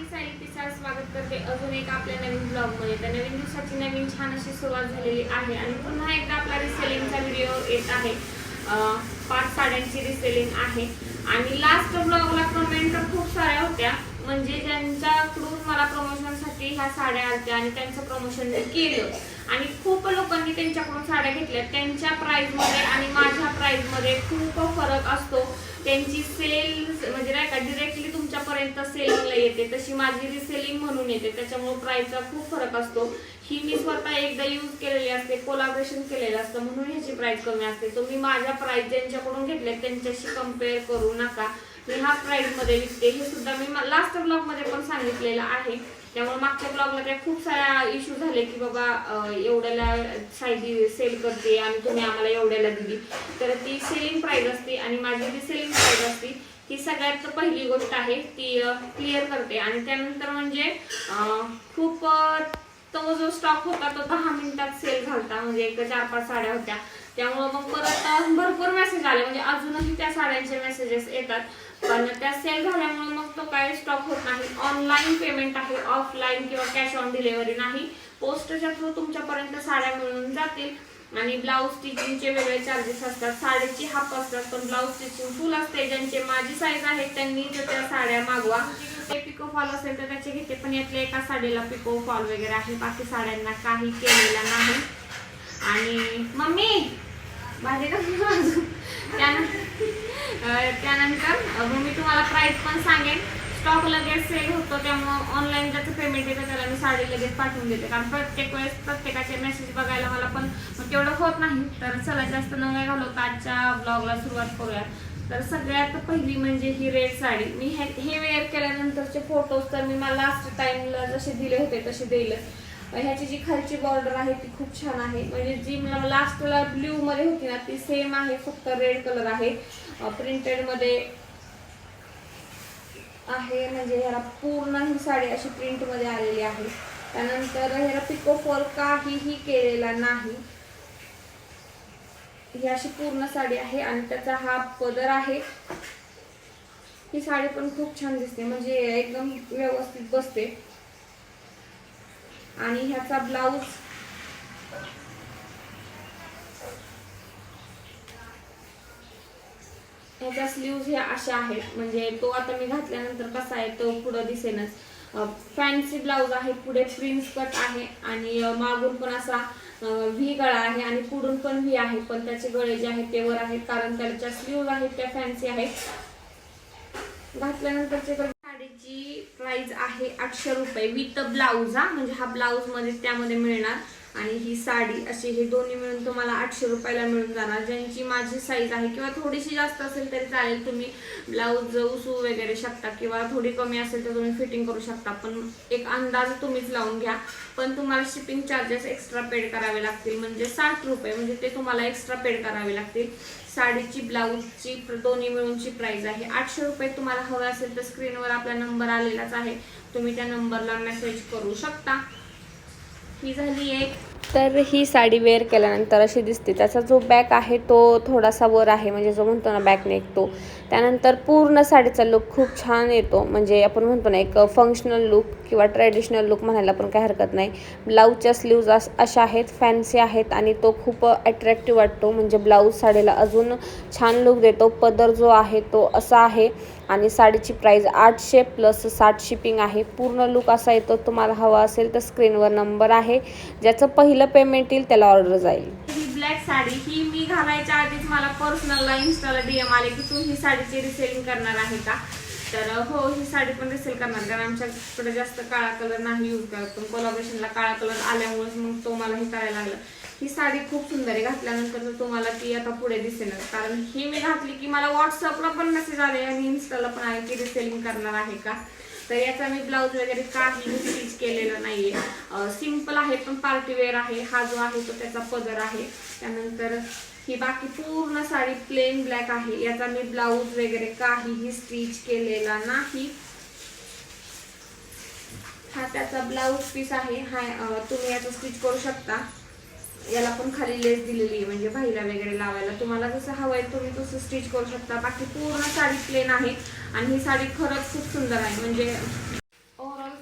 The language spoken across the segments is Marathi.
मी सायली पिसाळ स्वागत करते. अजून एक आपल्या नवीन ब्लॉगमध्ये तर नवीन दिवसाची नवीन छान अशी सुरुवात झालेली आहे. आणि पुन्हा एकदा आपला रिसेलिंगचा व्हिडिओ येत आहे. पाच साड्यांची रिसेलिंग आहे. आणि लास्ट ब्लॉगला कमेंट खूप साऱ्या होत्या. म्हणजे ज्यांच्याकडून मला प्रमोशनसाठी ह्या साड्या आल्या आणि त्यांचं प्रमोशन केलं. आणि खूप लोकांनी त्यांच्याकडून साड्या घेतल्या. त्यांच्या प्राईजमध्ये आणि माझ्या प्राईजमध्ये खूप फरक असतो. त्यांची सेल म्हणजे डायरेक्टली तुमच्यापर्यंत सेलिंगला येते. तशी माझी रिसेलिंग म्हणून येते. त्याच्यामुळे प्राईसचा खूप फरक असतो. ही मी स्वतः एकदा यूज केलेली असते कोलाब्रेशन केलेलं असतं. म्हणून ह्याची प्राईस कमी असते. तुम्ही माझ्या प्राईस ज्यांच्याकडून घेतले त्यांच्याशी कंपेअर करू नका. मी हा प्राईसमध्ये विकते. हे सुद्धा मी लास्ट ब्लॉगमध्ये पण सांगितलेलं आहे. त्यामुळे मागच्या ब्लॉगला त्या खूप साऱ्या इश्यू झाले की बाबा एवढ्याला साईज सेल करते आणि तुम्ही आम्हाला एवढ्याला दिली. तर ती सेलिंग प्राईज असते आणि माझी जी सेलिंग प्राईज असते ही सगळ्यात पहिली गोष्ट आहे ती क्लिअर करते. आणि त्यानंतर म्हणजे खूप तो जो स्टॉक होता तो दहा मिनिटात सेल घालता म्हणजे एक चार पाच साड्या होत्या. त्यामुळं मग परत भरपूर मेसेज आले. म्हणजे अजूनही त्या साड्यांचे मेसेजेस येतात. पण त्या सेल झाल्यामुळे मग तो काय स्टॉक होत नाही. ऑनलाईन पेमेंट आहे. ऑफलाईन किंवा कॅश ऑन डिलिव्हरी नाही. पोस्टच्या थ्रू तुमच्यापर्यंत साड्या मिळून जातील. आणि ब्लाऊज स्टिचिंगचे वेगळे चार्जेस असतात. साडेची हाफ असतात पण ब्लाऊज स्टिचिंग फुल असते. ज्यांचे माझी साईज आहे त्यांनी जर त्या साड्या मागवा. ते पिको फॉल असेल तर त्याचे घेते पण यातल्या एका साडीला पिको फॉल वगैरे आहे. बाकी साड्यांना काही केलेला नाही. आणि मम्मी! भाजी कसं त्यानंतर त्यानंतर मग मी तुम्हाला प्राईस पण सांगेन. स्टॉक लगेच सेल होतो त्यामुळं ऑनलाईन ज्याचं पेमेंट येतं त्याला मी साडी लगेच पाठवून देते. कारण प्रत्येक वेळेस प्रत्येकाचे मेसेज बघायला मला पण तेवढं होत नाही. तर चला जास्त न वेळ घालवता आजच्या ब्लॉगला सुरुवात करूया. तर सगळ्यात पहिली म्हणजे ही रेड साडी. मी हे हे वेअर केल्यानंतरचे फोटोज तर मी मला लास्ट टाईमला जसे दिले होते तसे दिले ह्याची जी खालची बॉर्डर आहे ती खूप छान आहे. म्हणजे जी मला लास्टला ब्ल्यूमध्ये होती ना ती सेम आहे फक्त रेड कलर आहे. प्रिंटेडमध्ये आहे. म्हणजे ह्याला पूर्ण ही साडी अशी प्रिंटमध्ये आलेली आहे. त्यानंतर ह्याला पिको फॉल काहीही केलेला नाही. ही अशी पूर्ण साडी आहे आणि त्याचा हा पदर आहे. ही साडी पण खूप छान दिसते. म्हणजे एकदम व्यवस्थित बसते. आणि ह्याचा ब्लाऊज ह्याच्या स्लीव्ज ह्या अशा आहेत. म्हणजे तो आता मी घातल्यानंतर कसा आहे तो पुढं दिसेनच. फॅन्सी ब्लाऊज आहे पुढे प्रिन्स कट आहे आणि मागून पण असा व्ही गळा आहे आणि पुढून पण व्ही आहे. पण त्याचे गळे जे आहेत ते वर आहेत. कारण त्याच्या स्लीव्ज आहेत त्या फॅन्सी आहेत. घातल्यानंतरचे साडीची प्राइस आहे आठशे रुपये. विथ ब्लाऊज हा. म्हणजे हा ब्लाऊजमध्ये त्यामध्ये मिळणार. आणि ही साडी अशी हे दोन्ही मिळून तुम्हाला आठशे रुपयाला मिळून जाणार. ज्यांची माझी साईज आहे किंवा थोडीशी जास्त असेल तरी चालेल. तुम्ही ब्लाऊज उसू वगैरे शकता किंवा थोडी कमी असेल तर तुम्ही फिटिंग करू शकता. पण एक अंदाज तुम्हीच लावून घ्या. पण तुम्हाला शिपिंग चार्जेस एक्स्ट्रा पेड करावे लागतील. म्हणजे साठ रुपये म्हणजे ते तुम्हाला एक्स्ट्रा पेड करावे लागतील. साडीची ब्लाऊजची दोन्ही मिळूनची प्राईज आहे. आठशे रुपये तुम्हाला हवं असेल तर स्क्रीनवर आपला नंबर आलेलाच आहे. तुम्ही त्या नंबरला मेसेज करू शकता. ही झाली एक. तर ही साडी वेअर केल्यानंतर अशी दिसते. त्याचा जो बॅक आहे तो थोडासा वर आहे. म्हणजे जो म्हणतो ना बॅक नेक तो. त्यानंतर पूर्ण साडीचा लुक खूप छान येतो. म्हणजे आपण म्हणतो ना एक फंक्शनल लुक किंवा ट्रॅडिशनल लुक म्हणायला पण काही हरकत नाही. ब्लाऊजच्या स्लीव्ज अशा आहेत फॅन्सी आहेत आणि तो खूप अट्रॅक्टिव्ह वाटतो. म्हणजे ब्लाऊज साडीला अजून छान लुक देतो. पदर जो आहे तो असा आहे आणि साडीची प्राईज आठशे प्लस साठ शिपिंग आहे. पूर्ण लुक असा येतो. तुम्हाला हवा असेल तर स्क्रीनवर नंबर आहे. ज्याचं पहिलं पेमेंट येईल त्याला ऑर्डर जाईल. ही ब्लॅक साडी ही मी घालायच्या आधीच मला पर्सनलला इन्स्टाला डीएम आले की तू ही साडीची रिसेलिंग करणार आहे का? तर हो ही साडी पण रिसेल करणार कारण आमच्याकडे जास्त काळा कलर नाही यूज करत. पण कोलाब्रेशनला काळा कलर आल्यामुळेच मग तो मला हे करायला लागलं. ही साडी खूप सुंदर आहे घातल्यानंतर तर तुम्हाला ती आता पुढे दिसेलच. कारण ही मी घातली की मला व्हॉट्सअपला पण मेसेज आले आणि इन्स्टाला पण आले की रिसेलिंग करणार आहे का? तर याचा मी ब्लाऊज वगैरे काही स्टिच केलेलं नाहीये. सिंपल आहे पण पार्टीवेअर आहे. हा जो आहे तो त्याचा पदर आहे. त्यानंतर ही बाकी पूर्ण साडी प्लेन ब्लॅक आहे. याचा मी ब्लाऊज वगैरे काहीही स्टिच केलेला नाही. हा त्याचा ब्लाऊज पीस आहे. हा तुम्ही याचा स्टिच करू शकता. याला पण खाली लेस दिलेली आहे म्हणजे भाईला वगैरे लावायला. तुम्हाला जसं हवं आहे तुम्ही तसं स्टिच करू शकता. बाकी पूर्ण साडी प्लेन आहे आणि ही साडी खरंच खूप सुंदर आहे. म्हणजे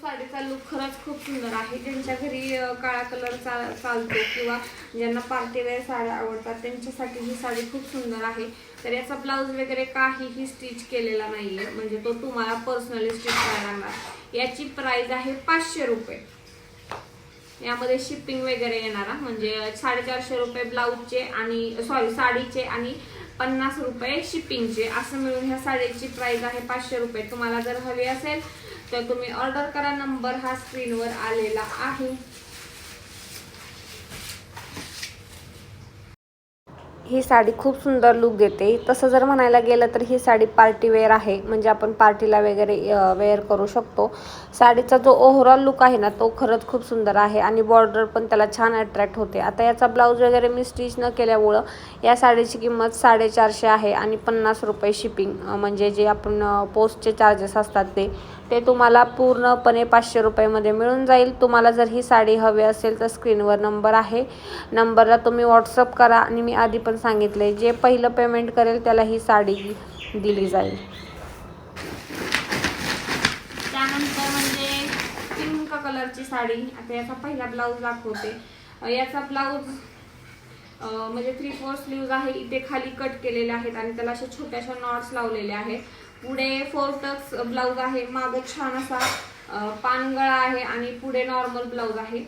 साडीचा लुक खरंच खूप सुंदर आहे. ज्यांच्या घरी काळा कलरचा चालतो किंवा ज्यांना पार्टीवेअर साड्या आवडतात त्यांच्यासाठी ही साडी खूप सुंदर आहे. तर याचा ब्लाऊज वगैरे काहीही स्टिच केलेला नाहीये. म्हणजे तो तुम्हाला पर्सनली स्टिच करायला लागणार याची प्राईज आहे पाचशे रुपये. यामध्ये शिपिंग वगैरे येणार म्हणजे साडेचारशे रुपये ब्लाऊजचे आणि सॉरी साडीचे आणि पन्नास रुपये शिपिंगचे असं मिळून ह्या साडीची प्राइस आहे पाचशे रुपये. तुम्हाला जर हवी असेल तर तुम्ही ऑर्डर करा. नंबर हा स्क्रीनवर आलेला आहे. ही साडी खूप सुंदर लुक देते. तसं जर म्हणायला गेलं तर ही साडी पार्टी वेअर आहे. म्हणजे आपण पार्टीला वगैरे वेअर करू शकतो. साडीचा जो ओव्हरऑल लुक आहे ना तो खरंच खूप सुंदर आहे आणि बॉर्डर पण त्याला छान अट्रॅक्ट होते. आता याचा ब्लाऊज वगैरे मी स्टिच न केल्यामुळं या साडीची किंमत साडेचारशे आहे आणि पन्नास रुपये शिपिंग म्हणजे जे आपण पोस्टचे चार्जेस असतात ते. ते तुम्हाला पूर्णपणे पाचशे रुपयेमध्ये मिळून जाईल. तुम्हाला जर ही साडी हवी असेल तर स्क्रीनवर नंबर आहे. नंबरला तुम्ही व्हॉट्सअप करा आणि मी आधी पण सांगितले जे पहिलं पेमेंट करेल त्याला ही साडी दिली जाईल. त्यानंतर म्हणजे पिंक कलरची साडी आता याचा पहिला ब्लाऊज दाखवते. याचा ब्लाऊज म्हणजे थ्री फोर स्लीव्ज आहे. इथे खाली कट केलेले आहेत आणि त्याला अशा छोट्याशा नॉट्स लावलेले आहेत. पुढे फोर टक्स ब्लाऊज आहे. माग छान असा पानगळा आहे आणि पुढे नॉर्मल ब्लाऊज आहे.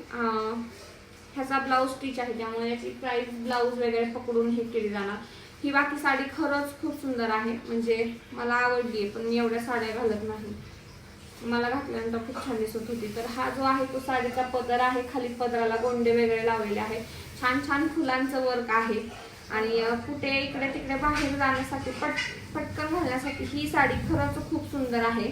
ह्याचा ब्लाऊज स्टिच आहे त्यामुळे याची प्राइस ब्लाऊज वगैरे पकडून हे केली जाणार. ही बाकी साडी खरंच खूप सुंदर आहे. म्हणजे मला आवडली पण मी एवढ्या साड्या घालत नाही. मला घातल्यानंतर खूप छान दिसत होती. तर हा जो आहे तो साडीचा पदर आहे. खाली पदराला गोंडे वगैरे लावलेले आहे. छान छान फुलांचं वर्क आहे. आणि कुठे इकडे तिकडे बाहेर जाण्यासाठी पट पटकन घालण्यासाठी ही साडी खरंच खूप सुंदर आहे.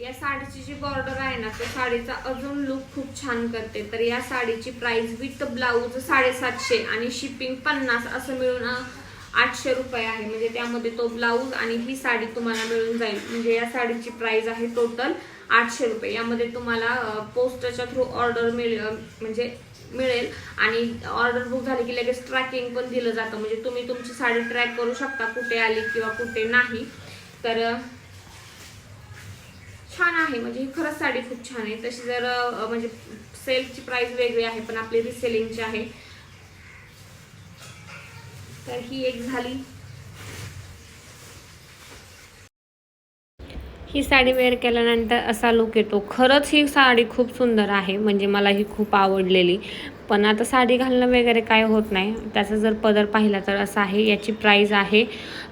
या साडीची जी बॉर्डर आहे ना त्या साडीचा अजून लुक खूप छान करते. तर या साडीची प्राइस विथ ब्लाऊज साडेसातशे आणि शिपिंग पन्नास असं मिळून आठशे रुपये आहे. म्हणजे त्यामध्ये तो ब्लाऊज आणि ही साडी तुम्हाला मिळून जाईल. म्हणजे या साडीची प्राइस आहे टोटल आठशे रुपये. यामध्ये तुम्हाला पोस्टच्या थ्रू ऑर्डर मिळ म्हणजे मिळेल. आणि ऑर्डर बुक झाली की लगेच ट्रॅकिंग पण दिलं जातं. म्हणजे तुम्ही तुमची साडी ट्रॅक करू शकता कुठे आली किंवा कुठे नाही. तर छान आहे. म्हणजे ही खरंच साडी खूप छान आहे. तशी जर म्हणजे सेलची प्राइस वेगळी आहे पण आपली रिसेलिंगची आहे तर ही एक झाली. ही साडी वेअर केल्यानंतर असा लुक येतो. खरंच ही साडी खूप सुंदर आहे. म्हणजे मला ही खूप आवडलेली. पण आता साडी घालणं वगैरे काय होत नाही. त्याचा जर पदर पाहिला तर असा आहे. याची प्राईज आहे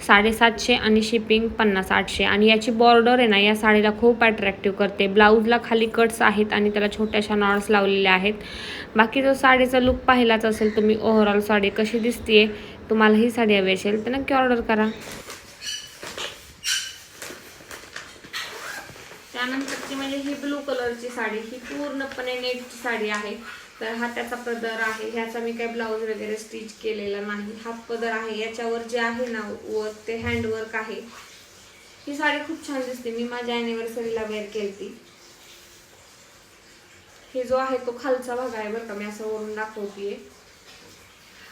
साडेसातशे आणि शिपिंग पन्नास आठशे. आणि याची बॉर्डर आहे ना या साडीला खूप अट्रॅक्टिव्ह करते. ब्लाऊजला खाली कट्स आहेत आणि त्याला छोट्याशा नॉट्स लावलेल्या आहेत. बाकी जो साडीचा लुक पाहिलाच असेल तुम्ही ओव्हरऑल साडी कशी दिसते तुम्हाला ही साडी हवी असेल तर नक्की ऑर्डर करा. त्यानंतरची म्हणजे ही ब्लू कलरची साडी ही पूर्णपणे नेटची साडी आहे. तर हा त्याचा पदर आहे. ह्याचा मी काही ब्लाऊज वगैरे स्टिच केलेला नाही. हा पदर आहे. याच्यावर जे आहे ना वर्क ते हँडवर्क आहे. ही साडी खूप छान दिसते. मी माझ्या अॅनिव्हर्सरीला वेअर केली हे जो आहे तो खालचा भाग आहे बरं का. मी असं वरून दाखवतीये.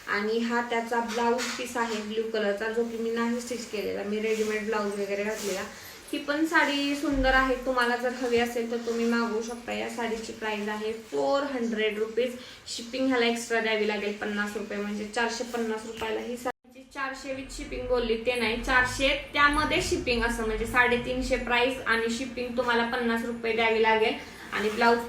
आणि हा त्याचा ब्लाऊज पीस आहे ब्ल्यू कलरचा जो की मी नाही स्टिच केलेला. मी रेडीमेड ब्लाऊज वगैरे घातलेला. ही पण साडी सुंदर आहे. तुम्हाला जर हवी असेल तर तुम्ही मागवू शकता. या साडीची प्राइस आहे फोर हंड्रेड रुपीज शिपिंग ह्याला एक्स्ट्रा द्यावी लागेल पन्नास रुपये. म्हणजे चारशे पन्नास रुपयाला ही साडीची चारशे विथ शिपिंग बोलली ते नाही. चारशे त्यामध्ये शिपिंग असं म्हणजे साडेतीनशे प्राइस आणि शिपिंग तुम्हाला पन्नास रुपये द्यावी लागेल. आणि ब्लाऊज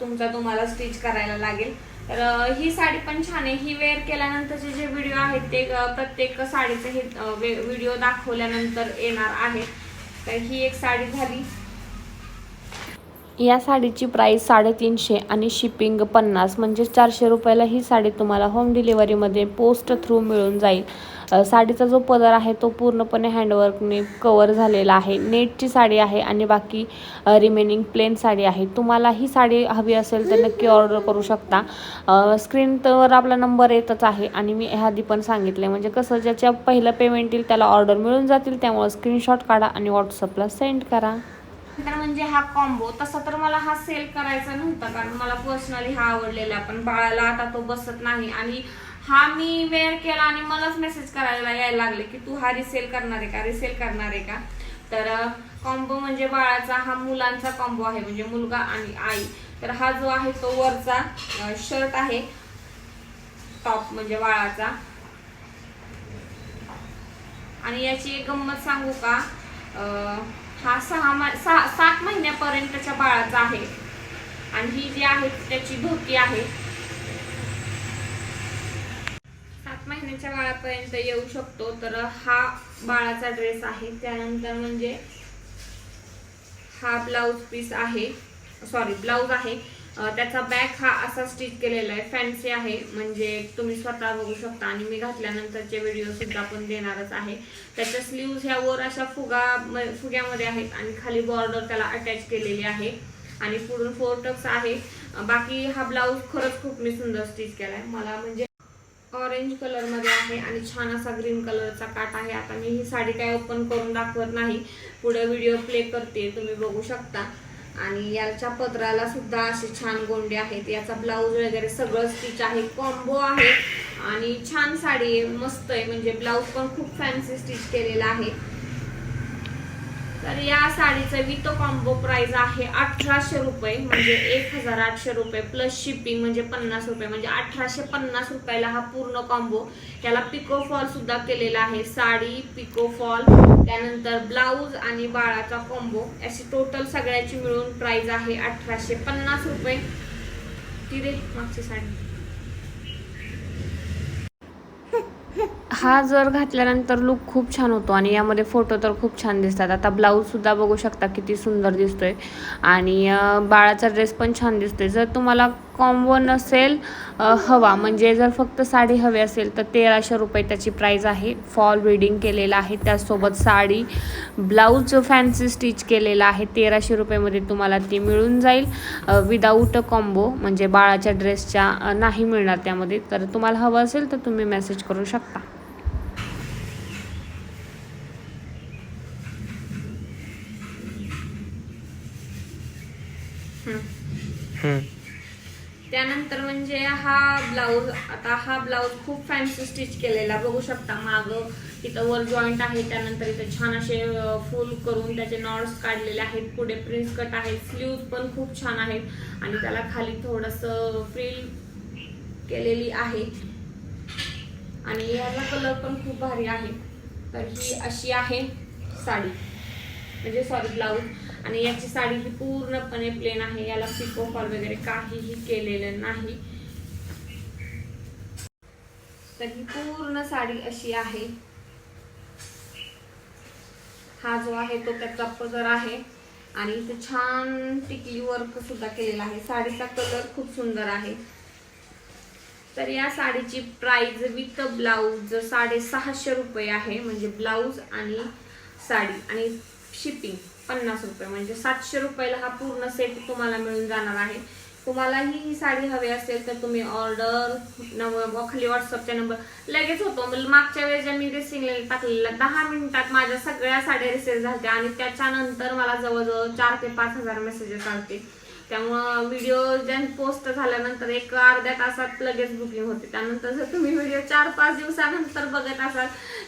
तुमचा तुम्हाला स्टिच करायला लागेल. तर ही साडी पण छान आहे. ही वेअर केल्यानंतरचे जे व्हिडिओ आहेत ते प्रत्येक साडीचे हे व्हिडिओ दाखवल्यानंतर येणार आहेत तर ही एक साडी झाली. या साडीची प्राईस साडेतीनशे आणि शिपिंग पन्नास म्हणजे चारशे रुपयाला ही साडी तुम्हाला होम डिलिव्हरीमध्ये पोस्ट थ्रू मिळून जाईल. साडीचा जो पदर आहे तो पूर्णपणे हँडवर्कने कवर झालेला आहे. नेटची साडी आहे आणि बाकी रिमेनिंग प्लेन साडी आहे. तुम्हाला ही साडी हवी असेल तर नक्की ऑर्डर करू शकता. स्क्रीनवर आपला नंबर येतच आहे आणि मी ह्याआधी पण सांगितले म्हणजे कसं ज्याच्या पहिलं पेमेंट येईल त्याला ऑर्डर मिळून जातील. त्यामुळे स्क्रीनशॉट काढा आणि व्हॉट्सअपला सेंड करा. तर म्हणजे हा कॉम्बो तसा तर मला हा सेल करायचा नव्हता कारण मला पर्सनली हा आवडलेला पण बाळाला आता तो बसत नाही आणि हा मी वेअर केला आणि मलाच मेसेज करायला यायला लागले की तू हा रिसेल करणार आहे का? रिसेल करणार आहे का? तर कॉम्बो म्हणजे बाळाचा हा मुलांचा कॉम्बो आहे म्हणजे मुलगा आणि आई. तर हा जो आहे तो वरचा शर्ट आहे. टॉप म्हणजे बाळाचा. आणि याची एक गंमत सांगू का? हा सहा मा- सहा सात महिन्यापर्यंतच्या बाळाचा आहे. आणि ही जी आहे त्याची धोती आहे सात बाळापर्यंत येऊ शकतो तर हा बाळाचा ड्रेस आहे. त्यानंतर म्हणजे हा ब्लाऊज पीस आहे. सॉरी ब्लाऊज आहे. त्याचा बॅक हा असा स्टिच केलेला आहे. फॅन्सी आहे. म्हणजे तुम्ही स्वतः बघू शकता. आणि मी घातल्यानंतरचे व्हिडिओ सुद्धा पण देणारच आहे. त्याच्या स्लीव्ज ह्या वर अशा फुगा फुग्यामध्ये आहेत आणि खाली बॉर्डर त्याला अटॅच केलेली आहे. आणि पुढून फोर टक्स आहे बाकी हा ब्लाऊज खरंच खूप मी सुंदर स्टिच आहे मला म्हणजे ऑरेंज कलरमध्ये आहे आणि छान असा ग्रीन कलरचा काट आहे. आता मी ही साडी काय ओपन करून दाखवत नाही. पुढे व्हिडिओ प्ले करते तुम्ही बघू शकता. आणि याच्या पदराला सुद्धा असे छान गोंडे आहेत. याचा ब्लाऊज वगैरे सगळं स्टिच आहे कॉम्बो आहे. आणि छान साडी आहे मस्त आहे. म्हणजे ब्लाऊज पण खूप फॅन्सी स्टिच केलेला आहे. तर या साडीचं विथ कॉम्बो प्राइस आहे अठराशे रुपये म्हणजे एक हजार आठशे रुपये प्लस शिपिंग म्हणजे पन्नास रुपये. म्हणजे अठराशे पन्नास रुपयाला हा पूर्ण कॉम्बो याला पिको फॉल सुद्धा केलेला आहे. साडी पिको फॉल त्यानंतर ब्लाऊज आणि बाळाचा कॉम्बो अशी टोटल सगळ्याची मिळून प्राइस आहे अठराशे पन्नास रुपये. ती दे मागची साडी. हा जर घातल्यानंतर लुक खूप छान होतो आणि यामध्ये फोटो तर खूप छान दिसतात. आता ब्लाऊजसुद्धा बघू शकता किती सुंदर दिसतोय. आणि बाळाचा ड्रेस पण छान दिसतोय. जर तुम्हाला कॉम्बो नसेल हवा म्हणजे जर फक्त साडी हवी असेल तर तेराशे रुपये त्याची प्राईज आहे. फॉल रिडिंग केलेलं आहे. त्याचसोबत साडी ब्लाऊज फॅन्सी स्टिच केलेला आहे. तेराशे रुपयेमध्ये तुम्हाला ती मिळून जाईल. विदाऊट कॉम्बो म्हणजे बाळाच्या ड्रेसच्या नाही मिळणार त्यामध्ये. तर तुम्हाला हवं असेल तर तुम्ही मेसेज करू शकता हम्म. त्यानंतर म्हणजे हा ब्लाऊज आता हा ब्लाऊज खूप फॅन्सी स्टिच केलेला. बघू शकता माग इथं वर जॉईंट आहे त्यानंतर इथं छान असे फुल करून त्याचे नॉट्स काढलेले आहेत. पुढे प्रिन्स कट आहेत. स्लीव्ज पण खूप छान आहेत. आणि त्याला खाली थोडस फ्रिल केलेली आहे. आणि याचा कलर पण खूप भारी आहे. तर ही अशी आहे साडी. म्हणजे सॉरी ब्लाऊज आणि याची साडी ही पूर्णपणे प्लेन आहे. याला पिको फॉल वगैरे काहीही केलेलं नाही. तर ही पूर्ण साडी अशी आहे. हा जो आहे तो त्याचा पदर आहे. आणि इथे छान टिकली वर्क सुद्धा केलेला आहे. साडीचा कलर खूप सुंदर आहे. तर या साडीची प्राइस विथ ब्लाऊज साडेसहाशे रुपये आहे. म्हणजे ब्लाऊज आणि साडी. आणि शिपिंग पन्नास रुपये. म्हणजे सातशे रुपयाला हा पूर्ण सेट तुम्हाला मिळून जाणार आहे. तुम्हालाही ही साडी हवी असेल तर तुम्ही ऑर्डर खाली व्हॉट्सअपच्या नंबर लगेच होतो. म्हणजे मागच्या वेळेस ज्या मी रिसिंग टाकलेला दहा मिनिटात माझ्या सगळ्या साड्या रिसेल झाल्या आणि त्याच्यानंतर मला जवळजवळ चार ते पाच हजार मेसेजेस आलते. त्यामुळं व्हिडिओ ज्या पोस्ट झाल्यानंतर एक अर्ध्या तासात लगेच बुकिंग होते. त्यानंतर जर तुम्ही व्हिडिओ चार पाच दिवसानंतर बघत असाल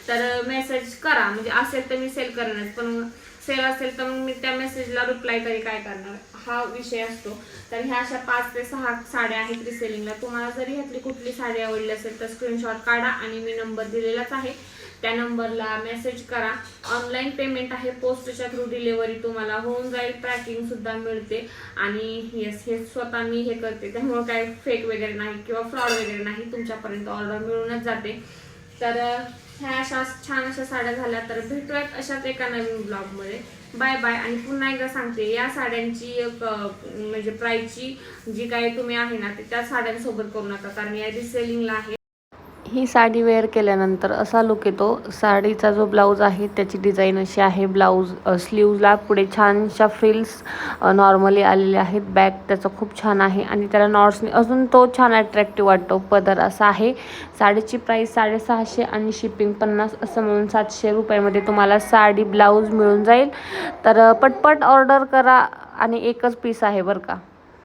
तर मेसेज करा. म्हणजे असेल तर मी सेल करणार पण सेल असेल तर मग मी त्या मेसेजला रिप्लाय तरी काय करणार? हा विषय असतो. तर ह्या अशा पाच ते सहा साड्या आहेत रिसेलिंगला तुम्हाला जरी ह्यातली कुठली साडी आवडली असेल तर स्क्रीनशॉट काढा आणि मी नंबर दिलेलाच आहे. त्या नंबरला मेसेज करा. ऑनलाईन पेमेंट आहे. पोस्टच्या थ्रू डिलेवरी तुम्हाला होऊन जाईल ट्रॅकिंग सुद्धा मिळते. आणि येस हे स्वतः मी हे करते. त्यामुळे काय फेक वगैरे नाही किंवा फ्रॉड वगैरे नाही. तुमच्यापर्यंत ऑर्डर मिळूनच जाते. तर ह्या अशा छान अशा साड्या झाल्या तर भेटूयात अशाच एका नवीन ब्लॉगमध्ये बाय बाय आणि पुन्हा एकदा सांगते या साड्यांची एक, म्हणजे प्राईसची जी काही तुम्ही आहे ना ते त्या साड्यांसोबत करू नका कारण या रिसेलिंगला आहे. ही साडी वेअर केल्यानंतर असा लुक येतो. साडीचा जो ब्लाऊज आहे त्याची डिझाईन अशी आहे. ब्लाऊज स्लीवला पुढे छानशा फ्रिल्स नॉर्मली आलेले आहेत. बॅक त्याचा खूप छान आहे आणि त्याला नॉट्सने अजून तो छान अट्रॅक्टिव्ह वाटतो. पदर असा आहे. साडीची प्राईस साडेसहाशे आणि शिपिंग पन्नास असं म्हणून सातशे रुपयामध्ये तुम्हाला साडी ब्लाऊज मिळून जाईल. तर पटपट ऑर्डर करा आणि एकच पीस आहे बरं का.